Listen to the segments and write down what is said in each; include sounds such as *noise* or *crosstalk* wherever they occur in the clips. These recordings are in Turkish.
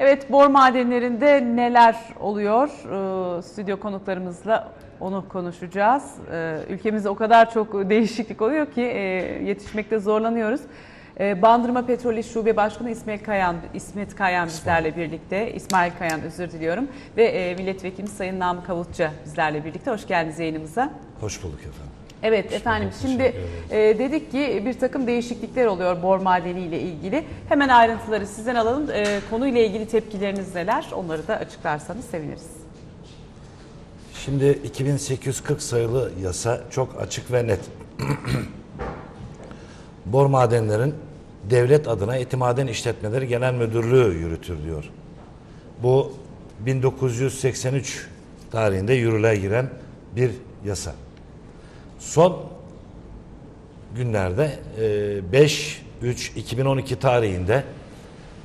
Evet, bor madenlerinde neler oluyor? Ee, stüdyo konuklarımızla onu konuşacağız. Ee, ülkemizde o kadar çok değişiklik oluyor ki e, yetişmekte zorlanıyoruz. Ee, Bandırma Petrolü Şube Başkanı İsmail Kayan, İsmet Kayan bizlerle birlikte. İsmail Kayan özür diliyorum. Ve e, milletvekilimiz Sayın Namık Kavutça bizlerle birlikte. Hoş geldiniz yayınımıza. Hoş bulduk efendim. Evet efendim şimdi e, dedik ki bir takım değişiklikler oluyor bor madeni ile ilgili. Hemen ayrıntıları sizden alalım. E, konuyla ilgili tepkileriniz neler? Onları da açıklarsanız seviniriz. Şimdi 2840 sayılı yasa çok açık ve net. *clears throat* Bor madenlerin devlet adına Etimaden İşletmeleri Genel Müdürlüğü yürütür diyor. Bu 1983 tarihinde yürürlüğe giren bir yasa. Son günlerde 5-3-2012 tarihinde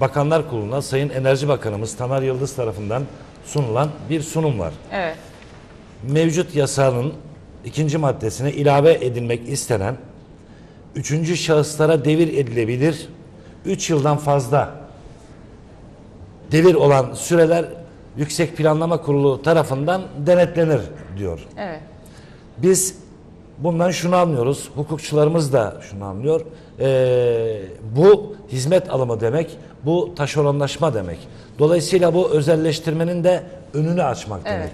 Bakanlar Kurulu'na Sayın Enerji Bakanımız Tamer Yıldız tarafından sunulan bir sunum var. Evet. Mevcut yasanın ikinci maddesine ilave edilmek istenen üçüncü şahıslara devir edilebilir. Üç yıldan fazla devir olan süreler Yüksek Planlama Kurulu tarafından denetlenir diyor. Evet. Biz bundan şunu anlıyoruz. Hukukçularımız da şunu anlıyor. Ee, bu hizmet alımı demek. Bu taşeronlaşma demek. Dolayısıyla bu özelleştirmenin de önünü açmak Evet. demek.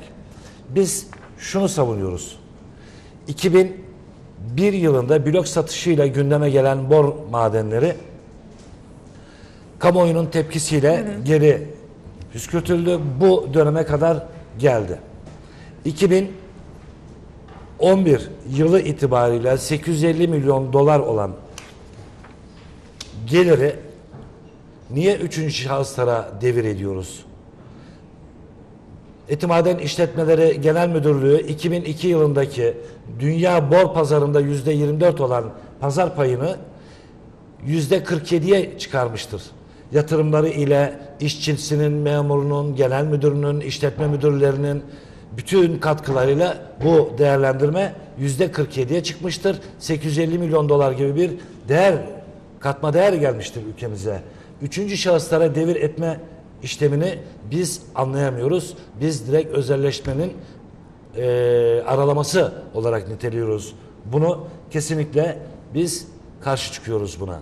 Biz şunu savunuyoruz. 2001 yılında blok satışıyla gündeme gelen bor madenleri kamuoyunun tepkisiyle geri püskürtüldü. Bu döneme kadar geldi. 2011 yılı itibariyle 850 milyon dolar olan geliri niye üçüncü şahıslara devir ediyoruz? Etimaden İşletmeleri Genel Müdürlüğü 2002 yılındaki dünya bor pazarında yüzde 24 olan pazar payını yüzde 47'ye çıkarmıştır. Yatırımları ile işçisinin, memurunun, genel müdürünün, işletme müdürlerinin bütün katkılarıyla bu değerlendirme yüzde 47'ye çıkmıştır. 850 milyon dolar gibi bir değer, katma değer gelmiştir ülkemize. Üçüncü şahıslara devir etme işlemini biz anlayamıyoruz. Biz direkt özelleşmenin e, aralaması olarak niteliyoruz. Bunu kesinlikle biz karşı çıkıyoruz buna.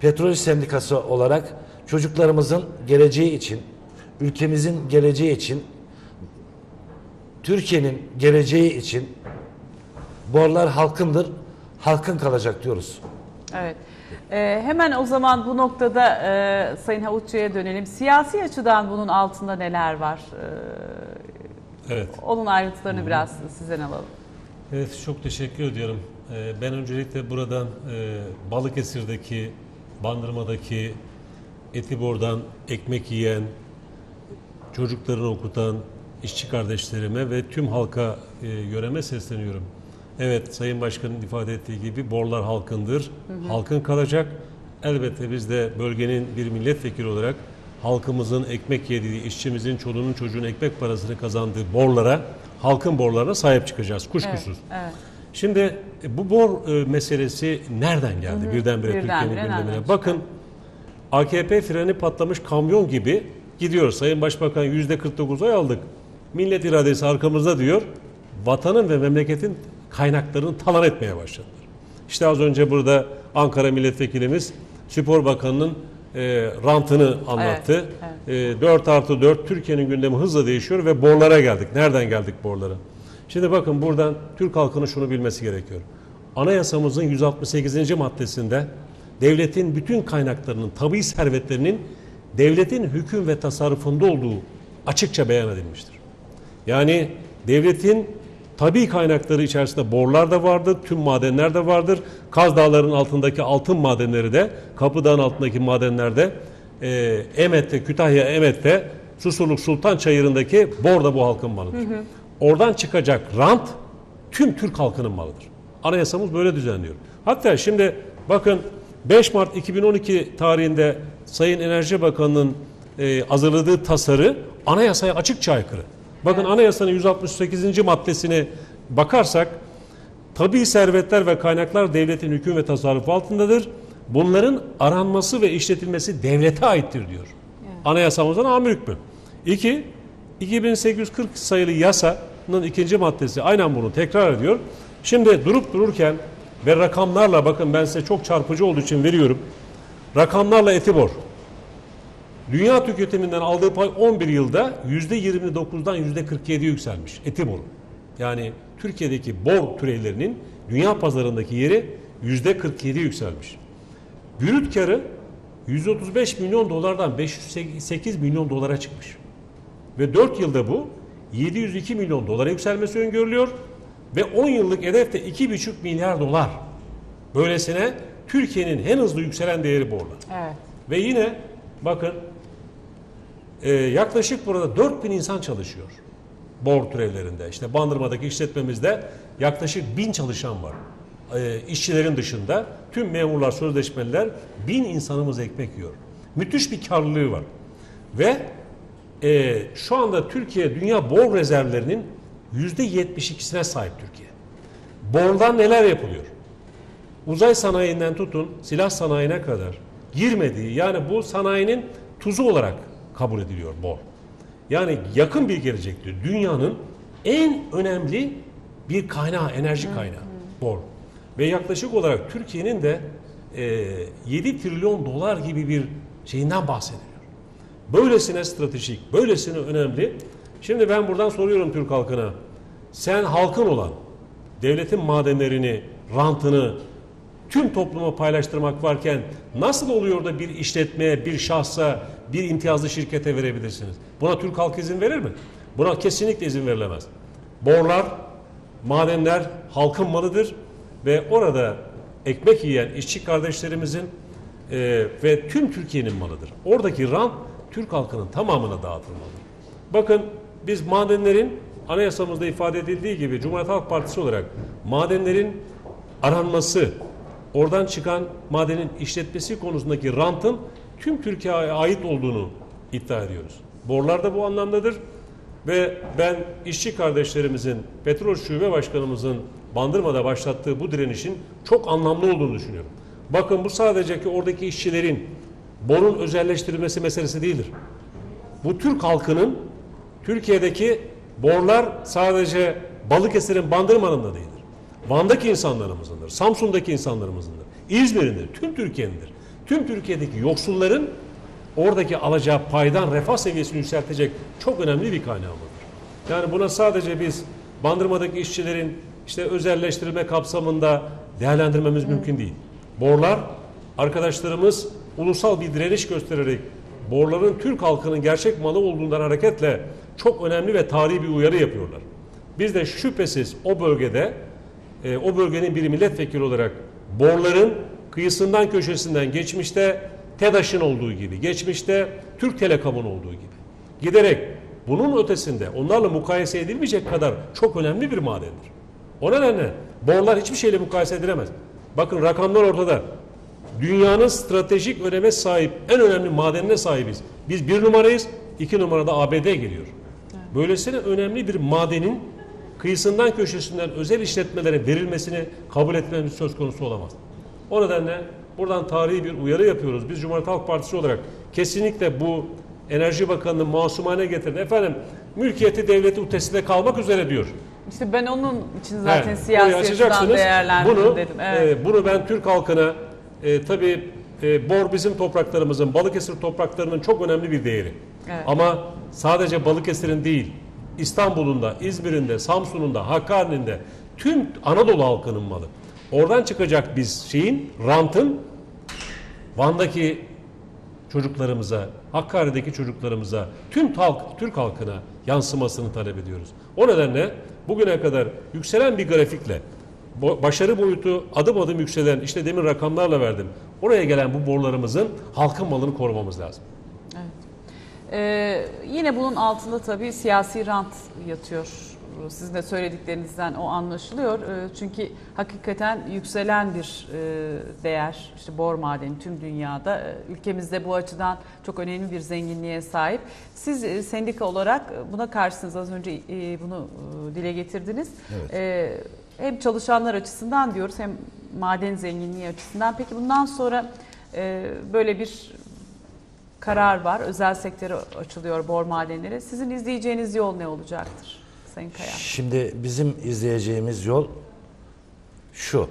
Petrol Sendikası olarak çocuklarımızın geleceği için, ülkemizin geleceği için, Türkiye'nin geleceği için borlar halkındır, halkın kalacak diyoruz. Evet. Ee, hemen o zaman bu noktada e, Sayın Havutçu'ya dönelim. Siyasi açıdan bunun altında neler var? Ee, Evet. onun ayrıntılarını biraz sizden alalım. Evet çok teşekkür ediyorum. Ee, Ben öncelikle buradan e, Balıkesir'deki, Bandırma'daki, Etibor'dan ekmek yiyen, çocuklarını okutan işçi kardeşlerime ve tüm halka e, yöreme sesleniyorum. Evet Sayın Başkan'ın ifade ettiği gibi borlar halkındır. Halkın kalacak. Elbette biz de bölgenin bir milletvekili olarak halkımızın ekmek yediği, işçimizin, çoluğunun çocuğun ekmek parasını kazandığı borlara, halkın borlarına sahip çıkacağız kuşkusuz. Evet. Şimdi e, bu bor e, meselesi nereden geldi birdenbire Birdenbire Türkiye'nin nereden gündemine? çıktı? Bakın AKP freni patlamış kamyon gibi gidiyor. Sayın Başbakan yüzde 49 oy aldık. Millet iradesi arkamızda diyor. Vatanın ve memleketin kaynaklarını talan etmeye başladılar. İşte az önce burada Ankara Milletvekilimiz Spor Bakanı'nın e, rantını anlattı. Evet, E, 4 artı 4 Türkiye'nin gündemi hızla değişiyor ve borlara geldik. Nereden geldik borlara? Şimdi bakın buradan Türk halkının şunu bilmesi gerekiyor. Anayasamızın 168. maddesinde devletin bütün kaynaklarının, tabi servetlerinin devletin hüküm ve tasarrufunda olduğu açıkça beyan edilmiştir. Yani devletin tabi kaynakları içerisinde borlar da vardır, tüm madenler de vardır. Kaz Dağları'nın altındaki altın madenleri de, Kapıdağ'ın altındaki madenlerde, e, Emet'te, Kütahya Emet'te, Susurluk Sultan Çayırı'ndaki bor da bu halkın malıdır. Oradan çıkacak rant tüm Türk halkının malıdır. Anayasamız böyle düzenliyor. Hatta şimdi bakın 5 Mart 2012 tarihinde Sayın Enerji Bakanı'nın e, hazırladığı tasarı anayasaya açıkça aykırı. Bakın anayasanın 168. maddesine bakarsak tabi servetler ve kaynaklar devletin hüküm ve tasarrufu altındadır. Bunların aranması ve işletilmesi devlete aittir diyor. Anayasamızın amir hükmü. İki, 2840 sayılı yasanın ikinci maddesi aynen bunu tekrar ediyor. Şimdi durup dururken ve rakamlarla bakın ben size çok çarpıcı olduğu için veriyorum. Rakamlarla Etibor dünya tüketiminden aldığı pay 11 yılda %29'dan %47'ye yükselmiş Etibor'un. Yani Türkiye'deki bor türevlerinin dünya pazarındaki yeri %47 yükselmiş. Brüt karı 135 milyon dolardan 508 milyon dolara çıkmış. Ve 4 yılda bu 702 milyon dolara yükselmesi öngörülüyor ve 10 yıllık hedefte 2,5 milyar dolar. Böylesine Türkiye'nin en hızlı yükselen değeri borlar. Evet. Ve yine bakın e, yaklaşık burada 4000 insan çalışıyor. Bor türevlerinde. İşte Bandırma'daki işletmemizde yaklaşık 1000 çalışan var. E, işçilerin dışında tüm memurlar, sözleşmeliler 1000 insanımız ekmek yiyor. Müthiş bir karlılığı var. Ve e, şu anda Türkiye dünya bor rezervlerinin %72'sine sahip Türkiye. Bordan neler yapılıyor? uzay sanayinden tutun silah sanayine kadar girmediği yani bu sanayinin tuzu olarak kabul ediliyor bor. Yani yakın bir gelecekte dünyanın en önemli bir kaynağı, enerji kaynağı bor. Ve yaklaşık olarak Türkiye'nin de e, 7 trilyon dolar gibi bir şeyinden bahsediliyor. Böylesine stratejik, böylesine önemli. Şimdi ben buradan soruyorum Türk halkına. Sen halkın olan devletin madenlerini, rantını tüm topluma paylaştırmak varken nasıl oluyor da bir işletmeye, bir şahsa, bir imtiyazlı şirkete verebilirsiniz? Buna Türk halkı izin verir mi? Buna kesinlikle izin verilemez. Borlar, madenler halkın malıdır ve orada ekmek yiyen işçi kardeşlerimizin e, ve tüm Türkiye'nin malıdır. Oradaki rant Türk halkının tamamına dağıtılmalıdır. Bakın biz madenlerin anayasamızda ifade edildiği gibi Cumhuriyet Halk Partisi olarak madenlerin aranması, oradan çıkan madenin işletmesi konusundaki rantın tüm Türkiye'ye ait olduğunu iddia ediyoruz. Borlar da bu anlamdadır ve ben işçi kardeşlerimizin, petrol şube başkanımızın Bandırma'da başlattığı bu direnişin çok anlamlı olduğunu düşünüyorum. Bakın bu sadece ki oradaki işçilerin borun özelleştirilmesi meselesi değildir. Bu Türk halkının Türkiye'deki borlar sadece Balıkesir'in Bandırma'nın da değildir. Van'daki insanlarımızındır, Samsun'daki insanlarımızındır, İzmir'indir, tüm Türkiye'nindir. Tüm Türkiye'deki yoksulların oradaki alacağı paydan refah seviyesini yükseltecek çok önemli bir kaynağımızdır. Yani buna sadece biz Bandırma'daki işçilerin işte özelleştirilme kapsamında değerlendirmemiz mümkün değil. Borlar arkadaşlarımız ulusal bir direniş göstererek borların Türk halkının gerçek malı olduğundan hareketle çok önemli ve tarihi bir uyarı yapıyorlar. Biz de şüphesiz o bölgede e, o bölgenin bir milletvekili olarak borların kıyısından köşesinden geçmişte TEDAŞ'ın olduğu gibi, geçmişte Türk Telekom'un olduğu gibi giderek bunun ötesinde onlarla mukayese edilmeyecek kadar çok önemli bir madendir. O nedenle borlar hiçbir şeyle mukayese edilemez. Bakın rakamlar ortada. Dünyanın stratejik öneme sahip en önemli madenine sahibiz. Biz bir numarayız, iki numarada ABD geliyor. Böylesine önemli bir madenin kıyısından köşesinden özel işletmelere verilmesini kabul etmemiz söz konusu olamaz. O nedenle buradan tarihi bir uyarı yapıyoruz. Biz Cumhuriyet Halk Partisi olarak kesinlikle bu Enerji Bakanı'nın masumane getirin. Efendim mülkiyeti devleti ötesinde kalmak üzere diyor. İşte ben onun için zaten Evet, siyasi açıdan değerlendirdim bunu, dedim. Evet. e, bunu ben Türk halkına e, tabii e, bor bizim topraklarımızın, Balıkesir topraklarının çok önemli bir değeri. Evet. Ama sadece Balıkesir'in değil, İstanbul'un da, İzmir'in de, tüm Anadolu halkının malı. Oradan çıkacak biz şeyin, rantın Van'daki çocuklarımıza, Hakkari'deki çocuklarımıza, tüm halk, Türk halkına yansımasını talep ediyoruz. O nedenle bugüne kadar yükselen bir grafikle başarı boyutu adım adım yükselen işte demin rakamlarla verdim. Oraya gelen bu borlarımızın halkın malını korumamız lazım. Ee, yine bunun altında tabii siyasi rant yatıyor. Sizin de söylediklerinizden o anlaşılıyor. Ee, çünkü hakikaten yükselen bir e, değer, işte bor madeni tüm dünyada. Ee, Ülkemizde bu açıdan çok önemli bir zenginliğe sahip. Siz e, sendika olarak buna karşısınız. Az önce e, bunu e, dile getirdiniz. Evet. Ee, hem çalışanlar açısından diyoruz hem maden zenginliği açısından. Peki bundan sonra e, böyle bir karar var. Özel sektöre açılıyor bor madenleri. Sizin izleyeceğiniz yol ne olacaktır Sayın Kaya? Şimdi bizim izleyeceğimiz yol şu.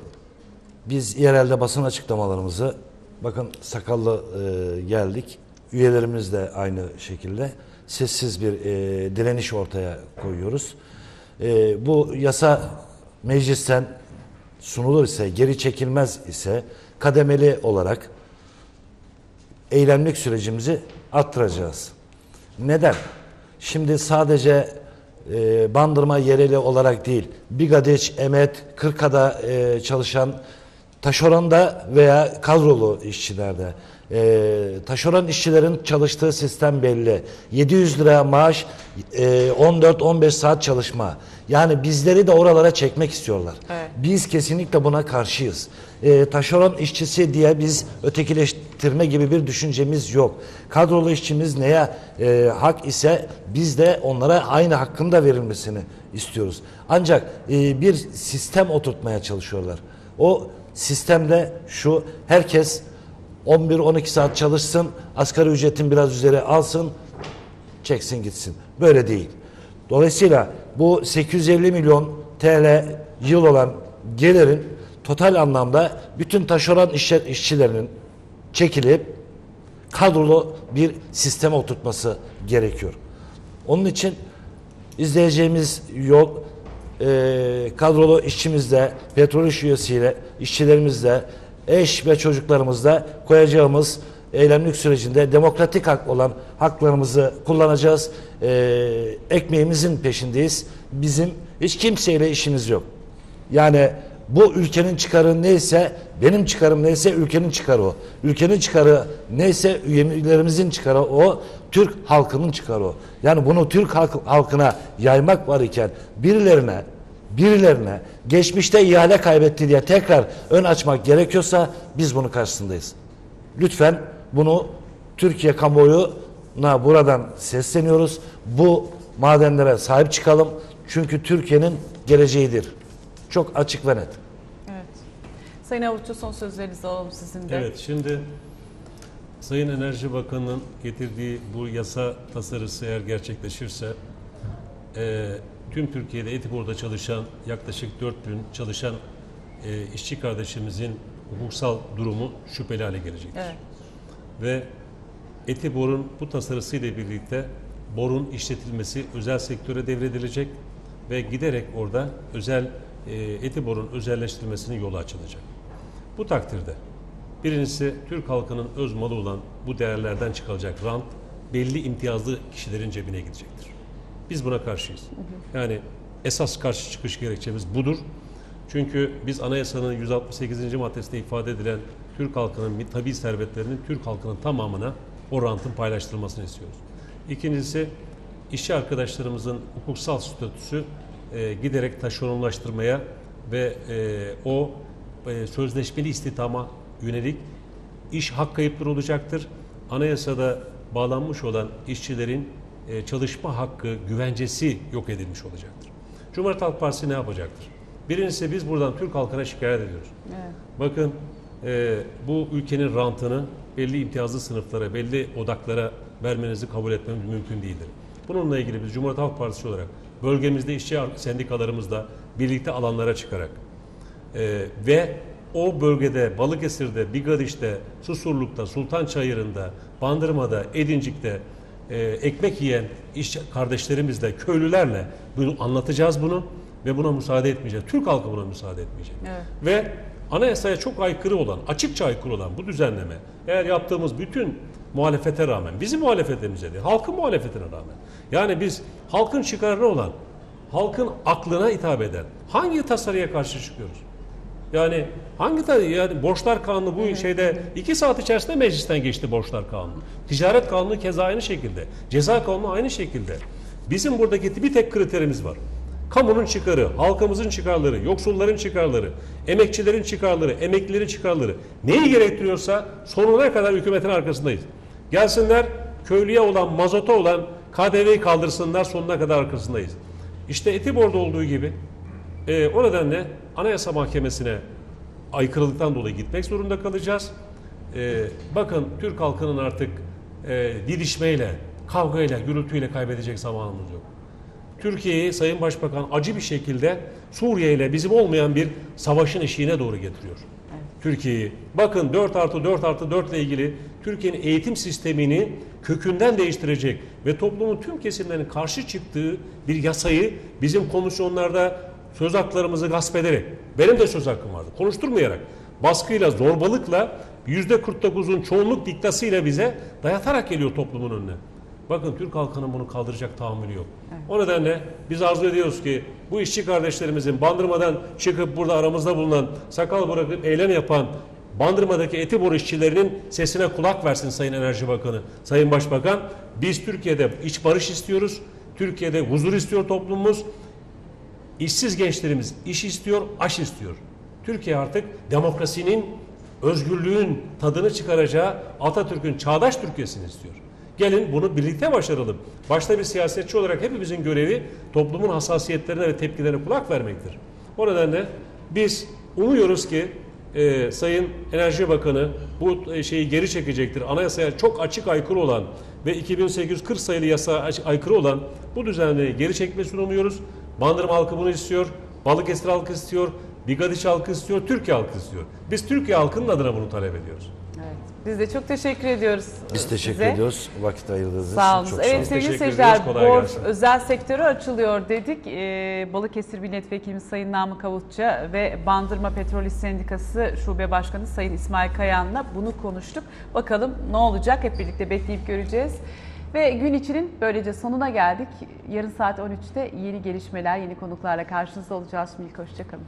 Biz yerelde basın açıklamalarımızı bakın sakallı e, geldik. Üyelerimiz de aynı şekilde sessiz bir e, direniş ortaya koyuyoruz. E, bu yasa meclisten sunulur ise, geri çekilmez ise kademeli olarak eylemlik sürecimizi arttıracağız. Neden? Şimdi sadece e, bandırma yereli olarak değil, Bigadiç, Emet, Kırka'da e, çalışan taşeronda veya kadrolu işçilerde e, taşeron işçilerin çalıştığı sistem belli. 700 lira maaş, e, 14-15 saat çalışma. Yani bizleri de oralara çekmek istiyorlar. Evet. Biz kesinlikle buna karşıyız. E, taşeron işçisi diye biz ötekileştirme gibi bir düşüncemiz yok. Kadrolu işçimiz neye e, hak ise biz de onlara aynı hakkın da verilmesini istiyoruz. Ancak e, bir sistem oturtmaya çalışıyorlar. O sistemde şu herkes 11-12 saat çalışsın, asgari ücretin biraz üzeri alsın, çeksin gitsin. Böyle değil. Dolayısıyla bu 850 milyon TL yıl olan gelirin total anlamda bütün taşeron işçi- işçilerinin çekilip kadrolu bir sisteme oturtması gerekiyor. Onun için izleyeceğimiz yol e, kadrolu işçimizle, petrol iş üyesiyle, işçilerimizle, eş ve çocuklarımızla koyacağımız eylemlik sürecinde demokratik hak olan haklarımızı kullanacağız. E, ekmeğimizin peşindeyiz. Bizim hiç kimseyle işimiz yok. Yani bu ülkenin çıkarı neyse, benim çıkarım neyse ülkenin çıkarı o. Ülkenin çıkarı neyse üyelerimizin çıkarı o. Türk halkının çıkarı o. Yani bunu Türk halk- halkına yaymak var iken birilerine birilerine geçmişte ihale kaybetti diye tekrar ön açmak gerekiyorsa biz bunun karşısındayız. Lütfen bunu Türkiye kamuoyuna buradan sesleniyoruz. Bu madenlere sahip çıkalım. Çünkü Türkiye'nin geleceğidir. Çok açık ve net. Evet. Sayın Avutçu son sözlerinizi alalım sizin de. Evet, şimdi Sayın Enerji Bakanı'nın getirdiği bu yasa tasarısı eğer gerçekleşirse e, tüm Türkiye'de Etibor'da çalışan yaklaşık 4000 çalışan e, işçi kardeşimizin hukuksal durumu şüpheli hale gelecektir. Evet. Ve Etibor'un bu tasarısıyla birlikte borun işletilmesi özel sektöre devredilecek ve giderek orada özel Etibor'un özelleştirilmesinin yolu açılacak. Bu takdirde birincisi Türk halkının öz malı olan bu değerlerden çıkılacak rant belli imtiyazlı kişilerin cebine gidecektir. Biz buna karşıyız. Yani esas karşı çıkış gerekçemiz budur. Çünkü biz anayasanın 168. maddesinde ifade edilen Türk halkının tabi servetlerinin Türk halkının tamamına o rantın paylaştırılmasını istiyoruz. İkincisi işçi arkadaşlarımızın hukuksal statüsü e, giderek taşeronlaştırmaya ve e, o e, sözleşmeli istihdama yönelik iş hak kayıpları olacaktır. Anayasada bağlanmış olan işçilerin e, çalışma hakkı, güvencesi yok edilmiş olacaktır. Cumhuriyet Halk Partisi ne yapacaktır? Birincisi biz buradan Türk halkına şikayet ediyoruz. Evet. Bakın e, bu ülkenin rantını belli imtiyazlı sınıflara, belli odaklara vermenizi kabul etmemiz mümkün değildir. Bununla ilgili biz Cumhuriyet Halk Partisi olarak bölgemizde işçi sendikalarımızla birlikte alanlara çıkarak e, ve o bölgede Balıkesir'de, Bigadiş'te, Susurluk'ta, Sultançayırı'nda, Bandırma'da, Edincik'te e, ekmek yiyen iş kardeşlerimizle, köylülerle bunu anlatacağız bunu ve buna müsaade etmeyeceğiz. Türk halkı buna müsaade etmeyecek. Evet. Ve anayasaya çok aykırı olan, açıkça aykırı olan bu düzenleme eğer yaptığımız bütün muhalefete rağmen, bizim muhalefetimize değil, halkın muhalefetine rağmen. Yani biz halkın çıkarına olan, halkın aklına hitap eden hangi tasarıya karşı çıkıyoruz? Yani hangi ta yani borçlar kanunu bu şeyde iki saat içerisinde meclisten geçti borçlar kanunu. Ticaret kanunu keza aynı şekilde. Ceza kanunu aynı şekilde. Bizim buradaki bir tek kriterimiz var. Kamunun çıkarı, halkımızın çıkarları, yoksulların çıkarları, emekçilerin çıkarları, emeklilerin çıkarları neyi gerektiriyorsa sonuna kadar hükümetin arkasındayız. Gelsinler köylüye olan, mazota olan KDV'yi kaldırsınlar sonuna kadar arkasındayız. İşte Etibor'da olduğu gibi e, o nedenle Anayasa Mahkemesi'ne aykırılıktan dolayı gitmek zorunda kalacağız. E, bakın Türk halkının artık e, didişmeyle, kavgayla, gürültüyle kaybedecek zamanımız yok. Türkiye'yi Sayın Başbakan acı bir şekilde Suriye ile bizim olmayan bir savaşın eşiğine doğru getiriyor. Türkiye'yi. Bakın 4 artı 4 artı 4 ile ilgili Türkiye'nin eğitim sistemini kökünden değiştirecek ve toplumun tüm kesimlerinin karşı çıktığı bir yasayı bizim komisyonlarda söz haklarımızı gasp ederek, benim de söz hakkım vardı, konuşturmayarak, baskıyla, zorbalıkla %49'un çoğunluk diktasıyla bize dayatarak geliyor toplumun önüne. Bakın Türk halkının bunu kaldıracak tahammülü yok. O nedenle biz arzu ediyoruz ki bu işçi kardeşlerimizin bandırmadan çıkıp burada aramızda bulunan sakal bırakıp eylem yapan bandırmadaki eti boru işçilerinin sesine kulak versin Sayın Enerji Bakanı, Sayın Başbakan. Biz Türkiye'de iç barış istiyoruz. Türkiye'de huzur istiyor toplumumuz. İşsiz gençlerimiz iş istiyor, aş istiyor. Türkiye artık demokrasinin, özgürlüğün tadını çıkaracağı Atatürk'ün çağdaş Türkiye'sini istiyor. Gelin bunu birlikte başaralım. Başta bir siyasetçi olarak hepimizin görevi toplumun hassasiyetlerine ve tepkilerine kulak vermektir. O nedenle biz umuyoruz ki e, Sayın Enerji Bakanı bu e, şeyi geri çekecektir. Anayasaya çok açık aykırı olan ve 2840 sayılı yasa aykırı olan bu düzenlemeyi geri çekmesini umuyoruz. Bandırma halkı bunu istiyor, Balıkesir halkı istiyor, Bigadiş halkı istiyor, Türkiye halkı istiyor. Biz Türkiye halkının adına bunu talep ediyoruz. Biz de çok teşekkür ediyoruz. Biz teşekkür size. ediyoruz vakit ayırdığınız için. Sağ olun. Çok Evet sağ olun. sevgili seyirciler, ediyoruz. Kolay BOR gelsin. özel sektörü açılıyor dedik. Ee, Balıkesir Milletvekilimiz Sayın Namık Kavutça ve Bandırma Petrol İş Sendikası Şube Başkanı Sayın İsmail Kayan'la bunu konuştuk. Bakalım ne olacak hep birlikte bekleyip göreceğiz. Ve gün içinin böylece sonuna geldik. Yarın saat 13'te yeni gelişmeler, yeni konuklarla karşınızda olacağız. Şimdilik hoşçakalın.